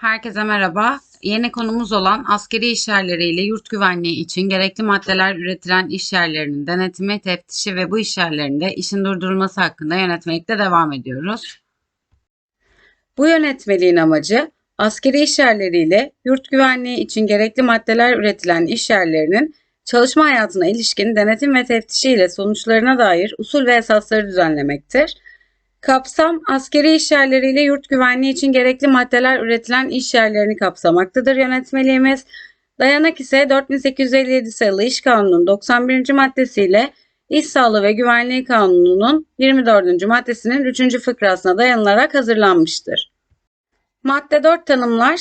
Herkese merhaba. Yeni konumuz olan askeri iş yerleriyle yurt güvenliği için gerekli maddeler üretilen iş yerlerinin denetimi, teftişi ve bu iş yerlerinde işin durdurulması hakkında yönetmelikte devam ediyoruz. Bu yönetmeliğin amacı askeri iş yerleriyle yurt güvenliği için gerekli maddeler üretilen iş yerlerinin çalışma hayatına ilişkin denetim ve teftişi ile sonuçlarına dair usul ve esasları düzenlemektir. Kapsam askeri iş yerleriyle yurt güvenliği için gerekli maddeler üretilen iş yerlerini kapsamaktadır yönetmeliğimiz. Dayanak ise 4857 sayılı İş Kanunu'nun 91. maddesiyle İş Sağlığı ve Güvenliği Kanunu'nun 24. maddesinin 3. fıkrasına dayanılarak hazırlanmıştır. Madde 4 tanımlar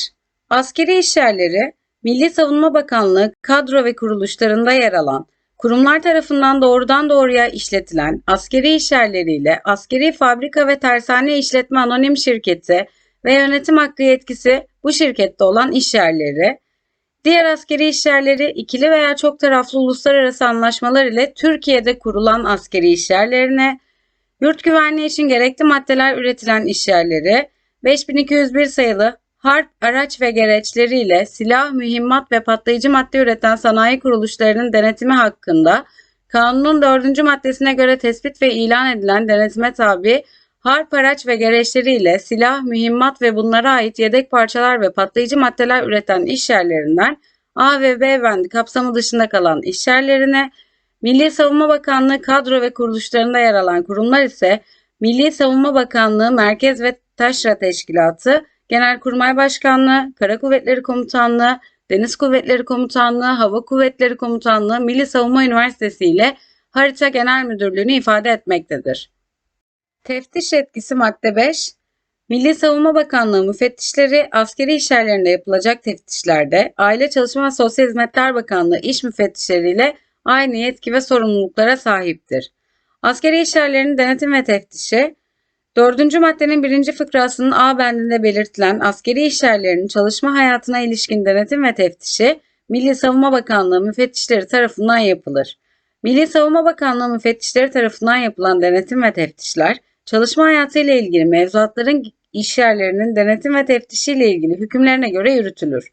askeri iş yerleri Milli Savunma Bakanlığı kadro ve kuruluşlarında yer alan kurumlar tarafından doğrudan doğruya işletilen askeri iş yerleriyle askeri fabrika ve tersane işletme anonim şirketi ve yönetim hakkı yetkisi bu şirkette olan iş yerleri, diğer askeri iş yerleri ikili veya çok taraflı uluslararası anlaşmalar ile Türkiye'de kurulan askeri iş yerlerine, yurt güvenliği için gerekli maddeler üretilen iş yerleri, 5201 sayılı harp araç ve gereçleriyle silah, mühimmat ve patlayıcı madde üreten sanayi kuruluşlarının denetimi hakkında kanunun 4. maddesine göre tespit ve ilan edilen denetime tabi harp araç ve gereçleriyle silah, mühimmat ve bunlara ait yedek parçalar ve patlayıcı maddeler üreten iş yerlerinden A ve B bendi kapsamı dışında kalan iş yerlerine, Milli Savunma Bakanlığı kadro ve kuruluşlarında yer alan kurumlar ise Milli Savunma Bakanlığı Merkez ve Taşra Teşkilatı, Genelkurmay Başkanlığı, Kara Kuvvetleri Komutanlığı, Deniz Kuvvetleri Komutanlığı, Hava Kuvvetleri Komutanlığı, Milli Savunma Üniversitesi ile Harita Genel Müdürlüğü'nü ifade etmektedir. Teftiş etkisi madde 5. Milli Savunma Bakanlığı müfettişleri askeri iş yerlerinde yapılacak teftişlerde Aile Çalışma ve Sosyal Hizmetler Bakanlığı iş müfettişleriyle aynı yetki ve sorumluluklara sahiptir. Askeri iş yerlerinin denetim ve teftişi Dördüncü maddenin birinci fıkrasının A bendinde belirtilen askeri işyerlerinin çalışma hayatına ilişkin denetim ve teftişi Milli Savunma Bakanlığı müfettişleri tarafından yapılır. Milli Savunma Bakanlığı müfettişleri tarafından yapılan denetim ve teftişler, çalışma hayatı ile ilgili mevzuatların işyerlerinin denetim ve teftişi ile ilgili hükümlerine göre yürütülür.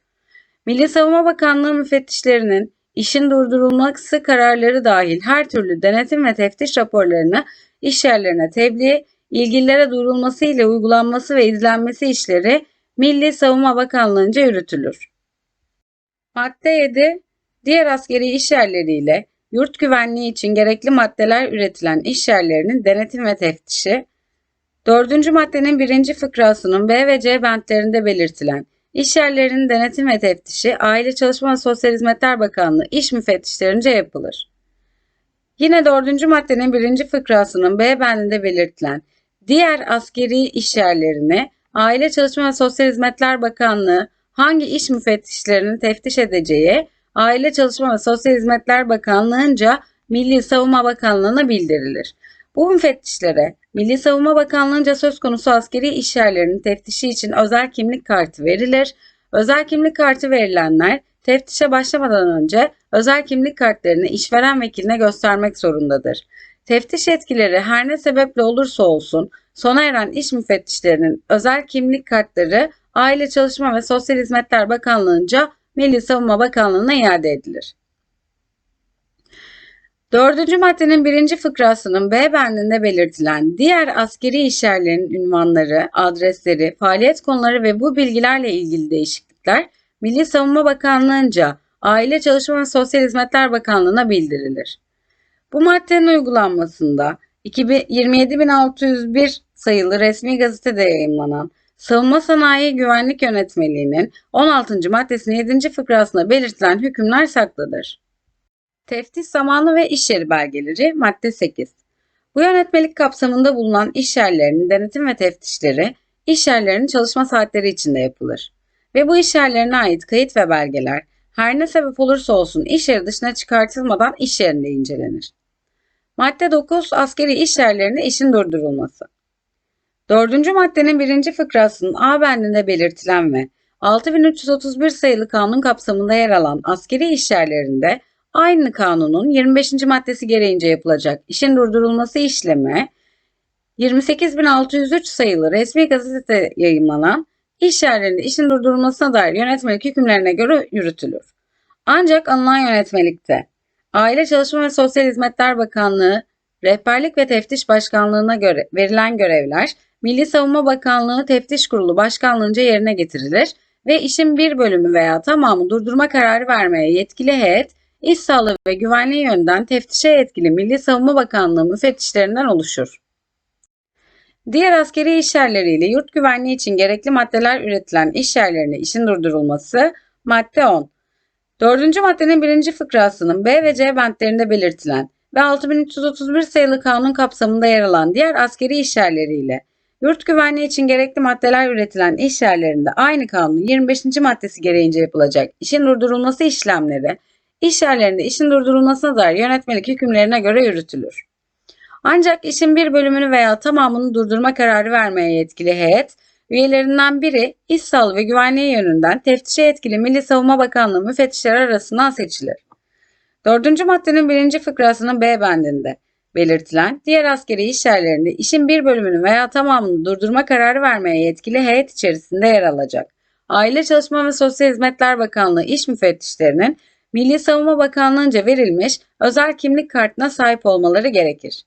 Milli Savunma Bakanlığı müfettişlerinin işin durdurulması kararları dahil her türlü denetim ve teftiş raporlarını işyerlerine tebliğ, ilgililere duyurulması ile uygulanması ve izlenmesi işleri Milli Savunma Bakanlığı'nca yürütülür. Madde 7. Diğer askeri iş yerleriyle yurt güvenliği için gerekli maddeler üretilen iş yerlerinin denetim ve teftişi, 4. maddenin 1. fıkrasının B ve C bentlerinde belirtilen iş yerlerinin denetim ve teftişi Aile Çalışma ve Sosyal Hizmetler Bakanlığı iş müfettişlerince yapılır. Yine 4. maddenin 1. fıkrasının B bendinde belirtilen diğer askeri iş yerlerine Aile Çalışma ve Sosyal Hizmetler Bakanlığı hangi iş müfettişlerini teftiş edeceği Aile Çalışma ve Sosyal Hizmetler Bakanlığı'nca Milli Savunma Bakanlığı'na bildirilir. Bu müfettişlere Milli Savunma Bakanlığı'nca söz konusu askeri iş yerlerinin teftişi için özel kimlik kartı verilir. Özel kimlik kartı verilenler teftişe başlamadan önce özel kimlik kartlarını işveren vekiline göstermek zorundadır. Teftiş etkileri her ne sebeple olursa olsun sona eren iş müfettişlerinin özel kimlik kartları Aile Çalışma ve Sosyal Hizmetler Bakanlığı'nca Milli Savunma Bakanlığı'na iade edilir. Dördüncü maddenin birinci fıkrasının B bendinde belirtilen diğer askeri işyerlerin ünvanları, adresleri, faaliyet konuları ve bu bilgilerle ilgili değişiklikler Milli Savunma Bakanlığı'nca Aile Çalışma ve Sosyal Hizmetler Bakanlığı'na bildirilir. Bu maddenin uygulanmasında 27601 sayılı resmi gazetede yayımlanan Savunma Sanayi Güvenlik Yönetmeliği'nin 16. maddesinin 7. fıkrasında belirtilen hükümler saklıdır. Teftiş zamanı ve iş yeri belgeleri madde 8. Bu yönetmelik kapsamında bulunan iş yerlerinin denetim ve teftişleri iş yerlerinin çalışma saatleri içinde yapılır. Ve bu iş yerlerine ait kayıt ve belgeler her ne sebep olursa olsun iş yeri dışına çıkartılmadan iş yerinde incelenir. Madde 9 askeri iş yerlerinde işin durdurulması. Dördüncü maddenin birinci fıkrasının A bendinde belirtilen ve 6331 sayılı kanun kapsamında yer alan askeri iş yerlerinde aynı kanunun 25. maddesi gereğince yapılacak işin durdurulması işlemi 28603 sayılı resmi gazetede yayımlanan iş yerlerinde işin durdurulmasına dair yönetmelik hükümlerine göre yürütülür. Ancak alınan yönetmelikte Aile Çalışma ve Sosyal Hizmetler Bakanlığı, Rehberlik ve Teftiş Başkanlığı'na göre verilen görevler Milli Savunma Bakanlığı Teftiş Kurulu Başkanlığınca yerine getirilir ve işin bir bölümü veya tamamı durdurma kararı vermeye yetkili heyet, iş sağlığı ve güvenliği yönünden teftişe yetkili Milli Savunma Bakanlığı müfettişlerinden oluşur. Diğer askeri iş yerleriyle yurt güvenliği için gerekli maddeler üretilen iş yerlerine işin durdurulması madde 10. Dördüncü maddenin birinci fıkrasının B ve C bentlerinde belirtilen ve 6331 sayılı kanun kapsamında yer alan diğer askeri iş yerleriyle yurt güvenliği için gerekli maddeler üretilen iş yerlerinde aynı kanunun 25. maddesi gereğince yapılacak işin durdurulması işlemleri iş yerlerinde işin durdurulmasına dair yönetmelik hükümlerine göre yürütülür. Ancak işin bir bölümünü veya tamamını durdurma kararı vermeye yetkili heyet, üyelerinden biri iş sağlığı ve güvenliği yönünden teftişe yetkili Milli Savunma Bakanlığı müfettişleri arasından seçilir. Dördüncü maddenin birinci fıkrasının B bendinde belirtilen diğer askeri iş yerlerinde işin bir bölümünü veya tamamını durdurma kararı vermeye yetkili heyet içerisinde yer alacak. Aile Çalışma ve Sosyal Hizmetler Bakanlığı iş müfettişlerinin Milli Savunma Bakanlığı'nca verilmiş özel kimlik kartına sahip olmaları gerekir.